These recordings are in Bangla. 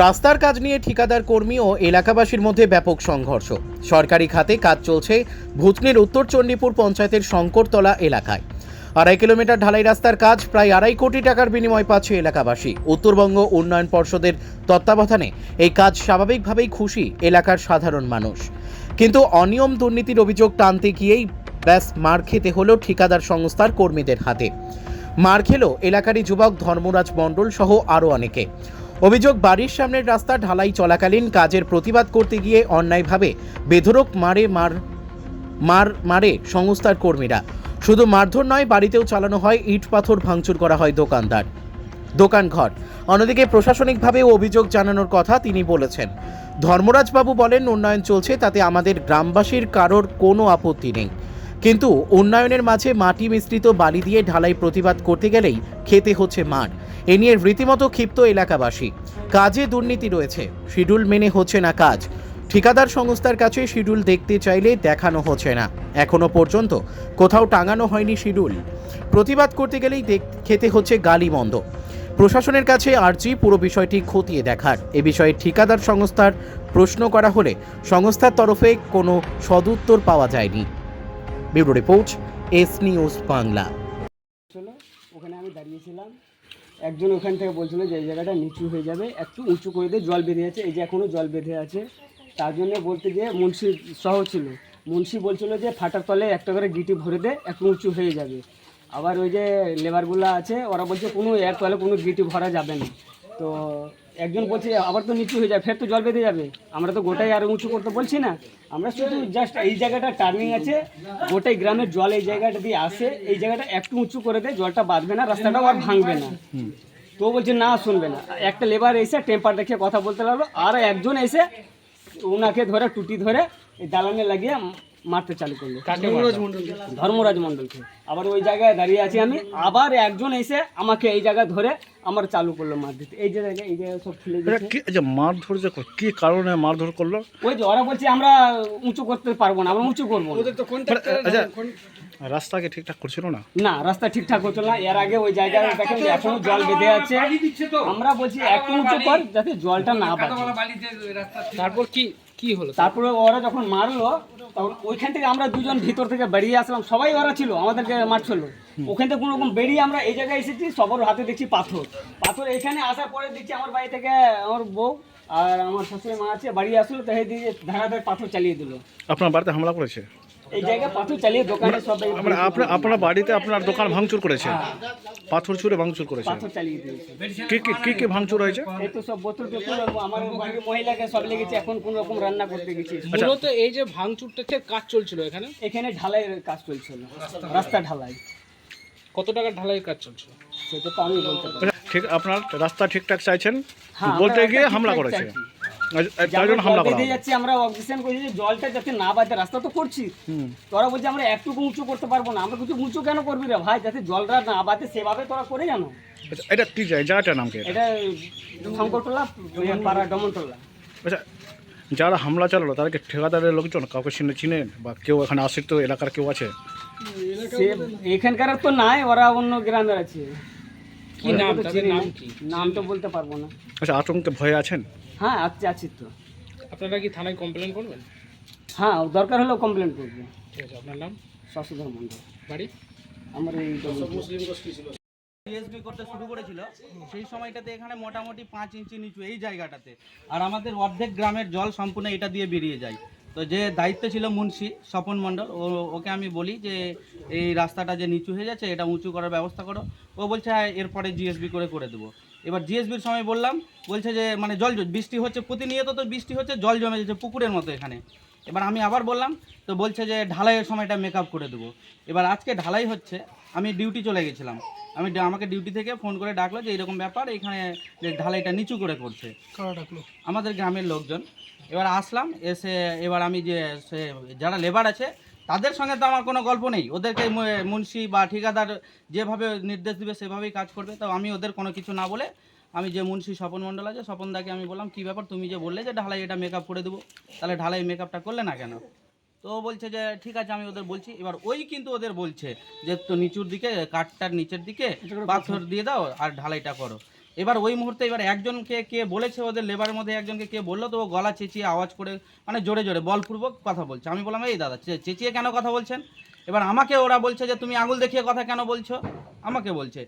রাস্তার কাজ নিয়ে ঠিকাদার কর্মী ও এলাকাবাসীর মধ্যে ব্যাপক সংঘর্ষ। সরকারি খাতে কাজ চলছে ভুতনির উত্তর চণ্ডীপুর পঞ্চায়েতের শঙ্করতলা এলাকায়। আড়াই কিলোমিটার ঢালাই রাস্তার কাজ প্রায় আড়াই কোটি টাকার বিনিময় পাচ্ছে এলাকাবাসী। উত্তরবঙ্গ উন্নয়ন পর্ষদের তত্ত্বাবধানে এই কাজ স্বাভাবিকভাবেই খুশি এলাকার সাধারণ মানুষ। কিন্তু অনিয়ম দুর্নীতির অভিযোগ টানতে গিয়েই ব্যাস মার খেতে হলো ঠিকাদার সংস্থার কর্মীদের হাতে। মার খেলো এলাকারই যুবক ধর্মরাজ মণ্ডল সহ আরও অনেকে। অভিযোগ, বাড়ির সামনের রাস্তা ঢালাই চলাকালীন কাজের প্রতিবাদ করতে গিয়ে অন্যায়ভাবে বেধরক মারে মার মার, মারে সংস্থার কর্মীরা। শুধু মারধর নয়, বাড়িতেও চালানো হয়, ইট পাথর ভাঙচুর করা হয় দোকানদার। দোকানঘর অন্যদিকে প্রশাসনিকভাবেও অভিযোগ জানানোর কথা তিনি বলেছেন। ধর্মরাজবাবু বলেন, উন্নয়ন চলছে, তাতে আমাদের গ্রামবাসীর কারোর কোনো আপত্তি নেই। কিন্তু উন্নয়নের মাঝে মাটি মিশ্রিত বালি দিয়ে ঢালাই প্রতিবাদ করতে গেলেই খেতে হচ্ছে মার। এ নিয়ে রীতিমতো ক্ষিপ্ত এলাকাবাসী। কাজে দুর্নীতি রয়েছে। শিডিউল মেনে হচ্ছে না কাজ। ঠিকাদার সংস্থার কাছে শিডিউল দেখতে চাইলে দেখানো হচ্ছে না। এখনও পর্যন্ত কোথাও টাঙানো হয়নি শিডিউল। প্রতিবাদ করতে গেলেই খেতে হচ্ছে গালি গালিমন্দ প্রশাসনের কাছে আর্জি পুরো বিষয়টি খতিয়ে দেখার। এ বিষয়ে ঠিকাদার সংস্থার প্রশ্ন করা হলে সংস্থার তরফে কোনো সদুত্তর পাওয়া যায়নি। Bureau report, S News Bangla. ওখানে আমি দাঁড়িয়েছিলাম। একজন ওখান থেকে বলছিল যে এই জায়গাটা নিচু হয়ে যাবে, একটু উঁচু করে দিয়ে জল বেঁধে আছে, এই যে এখনও জল বেঁধে আছে। তার জন্য বলতে যে মুন্সি সহ ছিল। মুন্সি বলছিল যে ফাটার তলে একটা করে গিটি ভরে দে, একটু উঁচু হয়ে যাবে। আবার ওই যে লেবারগুলো আছে, ওরা বলছে কোনো এর তলে কোনো গিটি ভরা যাবে না। তো একজন বলছে, আবার তো নিচু হয়ে যাবে ফের তো জল বেঁধে যাবে। আমরা তো গোটাই আর উঁচু করতে বলছি না। আমরা শুধু জাস্ট এই জায়গাটা টার্নিং আছে, গোটাই গ্রামের জল এই জায়গাটা দিয়ে আসে, এই জায়গাটা একটু উঁচু করে দেয়, জলটা বাঁধবে না, রাস্তাটাও আর ভাঙবে না। তো বলছে, না, শুনবে না। একটা লেবার এসে টেম্পার দেখে কথা বলতে লাগল, আর একজন এসে ওনাকে ধরে, টুটি ধরে দালানে লাগিয়ে মারতে চালু করল। ধর্মরাজ মন্ডলকে আবার ওই জায়গায় দাঁড়িয়ে আছি আমি। আবার একজন এসে আমাকে এই জায়গায় ধরে আমার চালু করল মার দিতে। এই যে জায়গায় এই জায়গায় সব কি যে মারধর যে কি কারণে মারধর করল? ওই যে ওরা বলছে আমরা উঁচু করতে পারব না আমরা উঁচু করব না। আচ্ছা রাস্তাকে ঠিকঠাক করছিল না? না রাস্তা ঠিকঠাক হতো না। এর আগে ওই জায়গায় দেখেন এখনও জল বেঁধে আছে। আমরা বলছি একটু উঁচু কর যাতে জলটা না বাজে তারপর কি কি হলো? তারপরে ওরা যখন মারলো তখন ওইখান থেকে আমরা দুজন ভিতর থেকে বেরিয়ে আসলাম। সবাই ওরা ছিল আমাদেরকে মারছিল। ওখান থেকে কোনো রকম বেরিয়ে আমরা এই জায়গায় এসেছি সবার হাতে দেখছি পাথর। পাথর এখানে আসার পরে দেখছি আমার বাড়ি থেকে আমার বউ আর আমার শাশুড়ি মা আছে বাড়ি আসলো তো এই দিয়ে ধারাধার পাথর চালিয়ে দিল। আপনার বাড়িতে হামলা করেছে? এই জায়গায় পাথর চালিয়ে দোকানে সব মানে আপনার আপনার বাড়িতে আপনার দোকান ভাঙচুর করেছে? পাথর ছুঁড়ে ভাঙচুর করেছে? পাথর চালিয়ে দিয়েছে। কি কি কি কি ভাঙচুর হয়েছে? এই তো সব বোতল টোতল আমার বাড়ির মহিলাকে সব লেগেছে এখন কোন রকম রান্না করতে গেছি। মূলত এই যে ভাঙচুরটা কাজ চলছিল এখানে? এখানে ঢালাইয়ের কাজ চলছিল। রাস্তা ঢালাই। কত টাকার ঢালাইয়ের কাজ চলছিল? সেটা তো আমি বলতে পারি আচ্ছা, ঠিক আপনার রাস্তা ঠিকঠাক চাইছেন? হ্যাঁ, বলতে গিয়ে হামলা করেছে। চাইছি। হামলা করা বেঁধে আমরা করছি যে জলটা যাতে না বাজে রাস্তা তো করছি। তোরা বলছে আমরা একটুকু উঁচু করতে পারব না আমরা কিছু উঁচু কেন করবি রে ভাই? যাতে জলটা না বাজে সেভাবে তোরা করে জানো। আচ্ছা এটা কি জায়গা? জায়গাটার নাম কি এটা? এটা শঙ্করটোলা পাড়া ডমনটোলা আচ্ছা যারা হামলা চালালো তারা কি ঠিকাদারের লোকজন কাউকে চিনে চিনেন বা কেউ এখানে আশ্রিত এলাকার কেউ আছে? সে এখানকার তো নাই ওরা অন্য গ্রামের আছে। কি নাম? নাম কি? নাম তো বলতে পারব না। আচ্ছা আতঙ্কে ভয়ে আছেন? হ্যাঁ আছি আছি তো। আপনারা কি থানায় কমপ্লেন করবেন? হ্যাঁ দরকার হলেও কমপ্লেন করবেন ঠিক আছে আপনার নাম? শশধর মন্ডল। বাড়ি? আমার এই ডমনটোলা। টিএসবি করতে শুরু করেছিল। সেই সময়টাতে এখানে মোটামুটি পাঁচ ইঞ্চি নিচু এই জায়গাটাতে। আর আমাদের অর্ধেক গ্রামের জল সম্পূর্ণ এটা দিয়ে বেরিয়ে যায়। তো যে দায়িত্ব ছিল মুন্সি, স্বপন মণ্ডল, ও, ওকে আমি বলি যে এই রাস্তাটা যে নিচু হয়ে যাচ্ছে, এটা উঁচু করার ব্যবস্থা করো। ও বলছে হ্যাঁ এরপরে জিএসবি করে করে দেবো। এবার জিএসবির সময় বললাম, বলছে যে মানে জল বৃষ্টি হচ্ছে, প্রতিনিয়ত তো বৃষ্টি হচ্ছে, জল জমে যাচ্ছে পুকুরের মতো এখানে। এবার আমি আবার বললাম, তো বলছে যে, ঢালাইয়ের সময়টা মেকআপ করে দেবো। এবার আজকে ঢালাই হচ্ছে, আমি ডিউটি চলে গেছিলাম। আমি আমাকে ডিউটি থেকে ফোন করে ডাকলো যে এরকম ব্যাপার এখানে যে ঢালাইটা নিচু করে করছে আমাদের গ্রামের লোকজন। এবার আসলাম এসে এবার আমি যে সে যারা লেবার আছে তাদের সঙ্গে তো আমার কোনো গল্প নেই। ওদেরকে মুন্সি বা ঠিকাদার যেভাবে নির্দেশ দিবে সেভাবেই কাজ করবে। তো আমি ওদের কোনো কিছু না বলে আমি যে মুন্সি স্বপন মণ্ডল আছে স্বপনদাকে আমি বললাম কী ব্যাপার? তুমি যে বললে যে ঢালাই এটা মেকআপ করে দেবো তাহলে ঢালাই মেকআপটা করলে না কেন? তো ও বলছে যে ঠিক আছে আমি ওদের বলছি। এবার ওই কিন্তু ওদের বলছে যে তো নিচুর দিকে কাঠটার নিচের দিকে পাথর দিয়ে দাও আর ঢালাইটা করো। এবার ওই মুহূর্তে এবার একজনকে কে বলেছে ওদের লেবারের মধ্যে একজনকে কে বলল তো ও গলা চেঁচিয়ে আওয়াজ করে মানে জোরে জোরে বলপূর্বক কথা বলছে। আমি বললাম এই দাদা চেঁচিয়ে কেন কথা বলছেন? এবার আমাকে ওরা বলছে যে তুমি আঙুল দেখিয়ে কথা কেন বলছো? আমাকে বলছে।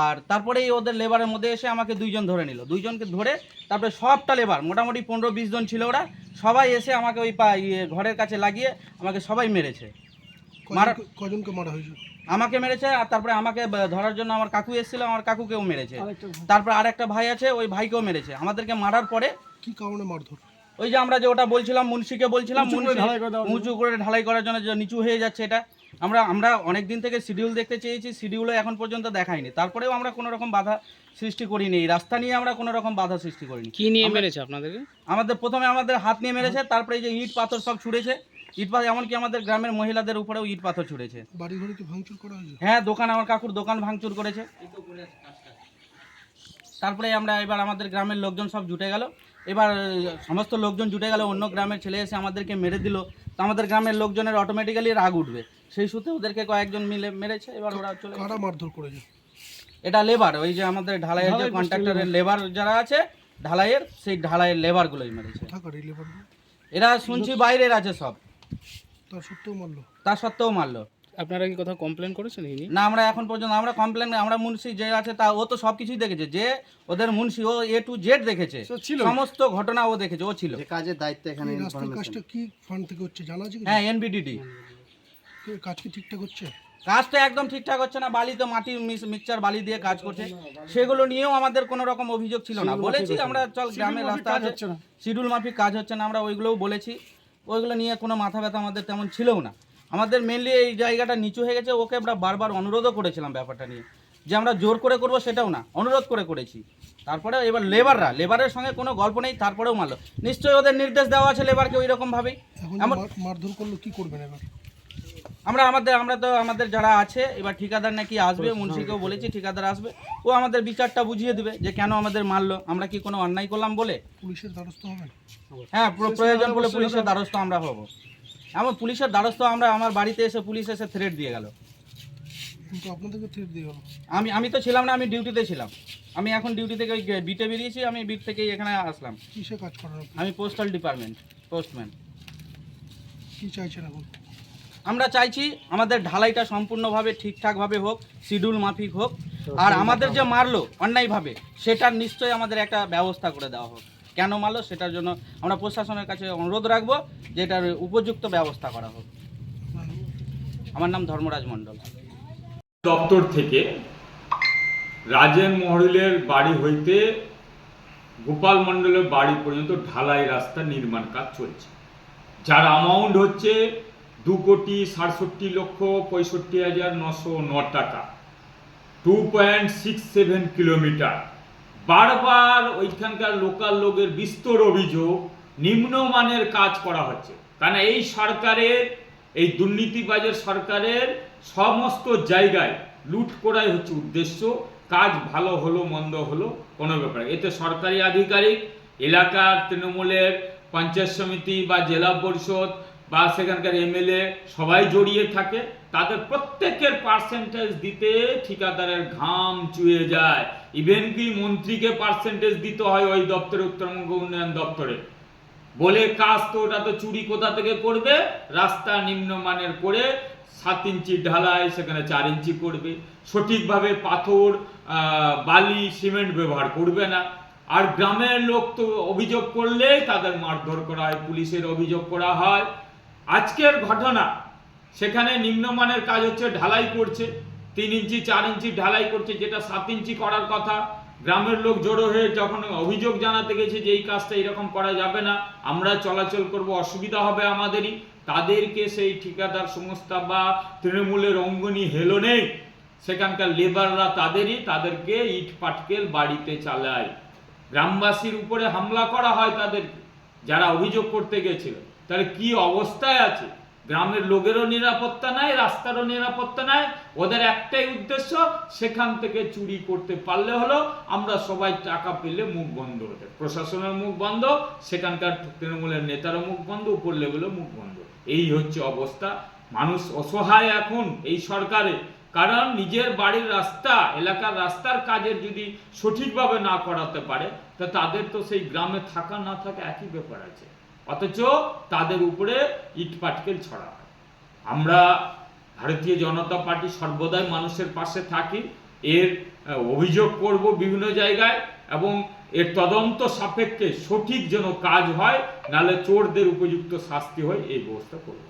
আর তারপরেই ওদের লেবারের মধ্যে এসে আমাকে দুইজন ধরে নিল। দুইজনকে ধরে তারপরে সবটা লেবার মোটামুটি পনেরো বিশ জন ছিল ওরা সবাই এসে আমাকে ওই পা ইয়ে ঘরের কাছে লাগিয়ে আমাকে সবাই মেরেছে। মারা কজনকে মারা হয়েছে? আমাকে মেরেছে আর তারপরে আমাকে ধরার জন্য আমার কাকু এসেছিল আমার কাকুকেও মেরেছে। তারপরে আর একটা ভাই আছে ওই ভাইকেও মেরেছে। আমাদেরকে মারার পরে কি কারণে মারধর? ওই যে আমরা যে ওটা বলছিলাম মুন্সিকে বলছিলাম মুন্সি। উঁচু করে ঢালাই করার জন্য যে নিচু হয়ে যাচ্ছে এটা। আমরা আমরা অনেক দিন থেকে শিডিউল দেখতে চেয়েছি শিডিউলে এখন পর্যন্ত দেখায়নি। তারপরেও আমরা কোনো রকম বাধা সৃষ্টি করিনি। এই রাস্তা নিয়ে আমরা কোনো রকম বাধা সৃষ্টি করিনি। কি নিয়ে মেরেছে আপনাদেরকে? আমাদের প্রথমে আমাদের হাত নিয়ে মেরেছে তারপরে এই যে ইট পাথর সব ছুঁড়েছে। ইট পাথর এমনকি আমাদের গ্রামের মহিলাদের উপরেও ইট পাথর ছুঁড়েছে। বাড়ি ঘরে কি ভাঙচুর করা হয়েছে? হ্যাঁ দোকান আমার কাকুর দোকান ভাঙচুর করেছে। তারপরে আমরা এবার আমাদের গ্রামের লোকজন সব জুটে গেল। এবার সমস্ত লোকজন জুটে গেল অন্য গ্রামের ছেলে এসে আমাদেরকে মেরে দিল। তো আমাদের গ্রামের লোকজনের অটোমেটিক্যালি রাগ উঠবে। সেই সূত্রে ওদেরকে কয়েকজন মিলে মেরেছে এবার ওরা চলে গেছে। কারা মারধর করেছে? এটা লেবার ওই যে আমাদের ঢালাইয়ের যে কন্ট্রাক্টরের লেবার যারা আছে ঢালাইয়ের সেই ঢালাইয়ের লেবারগুলোই মেরেছে। এরা শুনছি বাইরের আছে সব। তার সত্ত্বেও মারলো? তা সত্ত্বেও মারলো। আপনারা কি কোথাও কমপ্লেন করেছেন এই নিয়ে না আমরা এখন পর্যন্ত আমরা কমপ্লেন আমরা মুন্সি যে আছে তা ও তো সব কিছুই দেখেছে। যে ওদের মুন্সি ও এ টু জেড দেখেছে। ছিল। সমস্ত ঘটনা ও দেখেছে ও ছিল। কাজের দায়িত্ব এখানে এই রাস্তার কাজটা কি ফান্ড থেকে হচ্ছে জানা আছে কিছু? হ্যাঁ এনবিডিডি কাজ কি ঠিকঠাক হচ্ছে? কাজটা একদম ঠিকঠাক হচ্ছে না বালি তো মাটি মিক্সচার বালি দিয়ে কাজ করছে। সেগুলো নিয়েও আমাদের কোনো রকম অভিযোগ ছিল না। বলেছি আমরা চল গ্রামের রাস্তা কাজ আছে। হচ্ছে না। শিডিউল মাফিক কাজ হচ্ছে না আমরা ওইগুলোও বলেছি। ওইগুলো নিয়ে কোনো মাথা ব্যথা আমাদের তেমন ছিলও না। আমাদের মেনলি এই জায়গাটা নিচু হয়ে গেছে ওকে আমরা বারবার অনুরোধও করেছিলাম ব্যাপারটা নিয়ে। যে আমরা জোর করে করব সেটাও না অনুরোধ করে করেছি। তারপরে এবার লেবাররা লেবারের সঙ্গে কোনো গল্প নেই তারপরেও মারলো। নিশ্চয়ই ওদের নির্দেশ দেওয়া আছে লেবারকে ওই রকমভাবেই মারধর করল কি করবেন এবার? আমরা আমাদের আমরা তো আমাদের যারা আছে এবার ঠিকাদার নাকি আসবে মুন্সিকেও বলেছি ঠিকাদার আসবে। ও আমাদের বিচারটা বুঝিয়ে দেবে যে কেন আমাদের মারলো। আমরা কি কোনো অন্যায় করলাম বলে? পুলিশের দ্বারস্থ হবেন হ্যাঁ প্রয়োজন বলে পুলিশের দ্বারস্থ আমরা হব। এমন পুলিশের দ্বারস্থ আমরা আমার বাড়িতে এসে পুলিশ এসে থ্রেট দিয়ে গেল। কিন্তু আপনাদেরকে থ্রেট দিয়ে গেল। আমি আমি তো ছিলাম না আমি ডিউটিতে ছিলাম। আমি এখন ডিউটি থেকে ওই বিটে বেরিয়েছি আমি বিট থেকেই এখানে আসলাম। কিসে কাজ করেন আমি পোস্টাল ডিপার্টমেন্ট পোস্টম্যান কি চাইছেন এখন? আমরা চাইছি আমাদের ঢালাইটা সম্পূর্ণভাবে ঠিকঠাকভাবে হোক, শিডিউল মাফিক হোক। আর আমাদের যে মারলো অন্যায়ভাবে, সেটার নিশ্চয়ই আমাদের একটা ব্যবস্থা করে দেওয়া হোক। কেন মারলো? সেটার জন্য আমরা প্রশাসনের কাছে অনুরোধ রাখব যে এটার উপযুক্ত ব্যবস্থা করা হোক। আমার নাম ধর্মরাজ মণ্ডল। দপ্তর থেকে রাজেন মহরিলের বাড়ি হইতে গোপাল মণ্ডলের বাড়ি পর্যন্ত ঢালাই রাস্তা নির্মাণ কাজ চলছে। যার অ্যামাউন্ট হচ্ছে দু কোটি সাতষট্টি লক্ষ পঁয়ষট্টি হাজার নশো ন টাকা। Two point six seven kilometre বারবার ওইখানকার লোকাল লোকের বিস্তর অভিযোগ, নিম্নমানের কাজ করা হচ্ছে। কারণ এই সরকারের, এই দুর্নীতিবাজের সরকারের সমস্ত জায়গায় লুট করাই হচ্ছে উদ্দেশ্য। কাজ ভালো হলো, মন্দ হলো, কোনো ব্যাপার। এতে সরকারি আধিকারিক, এলাকার তৃণমূলের পঞ্চায়েত সমিতি বা জেলা পরিষদ বা সেখানকার এমএলএ সবাই জড়িয়ে থাকে, তাদের প্রত্যেকের পার্সেন্টেজ দিতে ঠিকাদারের ঘাম চুয়ে যায়। ইভেন কি মন্ত্রীকে পার্সেন্টেজ দিতে হয় ওই দপ্তরে, উত্তরবঙ্গ উন্নয়ন দপ্তরে। বলে কাজ তো ওটা তো চুরি কোথা থেকে করবে? রাস্তা নিম্নমানের করে সাত ইঞ্চি ঢালাই, সেখানে চার ইঞ্চি করবে। সঠিকভাবে পাথর বালি, সিমেন্ট ব্যবহার করবে না। আর গ্রামের লোক তো অভিযোগ করলেই তাদের মারধর করা হয়, পুলিশের অভিযোগ করা হয়। আজকের ঘটনা, সেখানে নিম্নমানের কাজ হচ্ছে ঢালাই করছে, তিন ইঞ্চি, চার ইঞ্চি ঢালাই করছে, যেটা সাত ইঞ্চি করার কথা। গ্রামের লোক জড়ো হয়ে যখন অভিযোগ জানাতে গেছে যে এই কাজটা এরকম করা যাবে না, আমরা চলাচল করব, অসুবিধা হবে আমাদেরই। তাদেরকে সেই ঠিকাদার সংস্থা বা তৃণমূলের অঙ্গনি হেলো নেই। সেখানকার লেবাররা তাদেরই, তাদেরকে ইট পাটকেল বাড়িতে চালায়। গ্রামবাসীর উপরে হামলা করা হয় তাদেরকে, যারা অভিযোগ করতে গেছিল। তাহলে কি অবস্থায় আছে? গ্রামের লোকেরও নিরাপত্তা নাই, রাস্তারও নিরাপত্তা নাই। ওদের একটাই উদ্দেশ্য, সেখান থেকে চুরি করতে পারলে হলো আমরা সবাই টাকা পেলে মুখ বন্ধ ওদের প্রশাসনের মুখ বন্ধ, সেখানকার তৃণমূলের নেতারও মুখ বন্ধ, উপর লেভেলও মুখ বন্ধ। এই হচ্ছে অবস্থা। মানুষ অসহায় এখন এই সরকারে। কারণ নিজের বাড়ির রাস্তা, এলাকার রাস্তার কাজের যদি সঠিকভাবে না করাতে পারে, তা তাদের তো সেই গ্রামে থাকা না থাকা একই ব্যাপার আছে। অথচ তাদের উপরে ইট পাটকেল ছড়া হয়। আমরা ভারতীয় জনতা পার্টি সর্বদাই মানুষের পাশে থাকি, এর অভিযোগ করব বিভিন্ন জায়গায় এবং এর তদন্ত সাপেক্ষে সঠিক যেন কাজ হয়, নালে চোরদের উপযুক্ত শাস্তি হয়, এই ব্যবস্থা করব।